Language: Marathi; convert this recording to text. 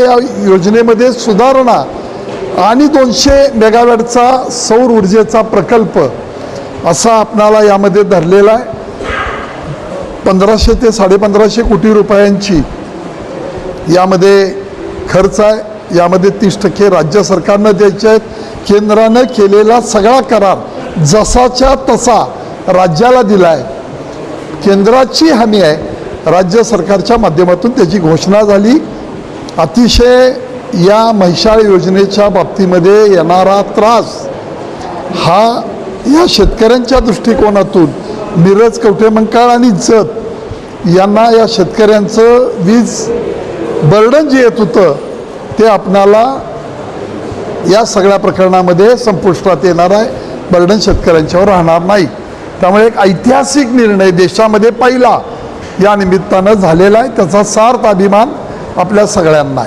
या योजनेमध्ये सुधारणा आणि दोनशे मेगावॅटचा सौर ऊर्जेचा प्रकल्प असा आपणाला यामध्ये धरलेला आहे. पंधराशे ते साडेपंधराशे कोटी रुपयांची यामध्ये खर्च आहे. यामध्ये तीस टक्के राज्य सरकारनं द्यायचे आहेत. केंद्रानं केलेला सगळा करार जसाच्या तसा राज्याला दिला आहे केंद्राची हमी आहे. राज्य सरकारच्या माध्यमातून त्याची घोषणा झाली. अतिशय या म्हैशाळ योजनेच्या बाबतीमध्ये येणारा त्रास हा या शेतकऱ्यांच्या दृष्टिकोनातून. मिरज कवठेमंकाळ आणि जत यांना या शेतकऱ्यांचं वीज बर्डन जे येत होतं ते आपणाला या सगळ्या प्रकरणामध्ये संपुष्टात येणार आहे. बर्डन शेतकऱ्यांच्यावर राहणार नाही. त्यामुळे एक ऐतिहासिक निर्णय देशामध्ये पहिला या निमित्तानं झालेला आहे. त्याचा सार्थ अभिमान आपल्या सगळ्यांना. आहे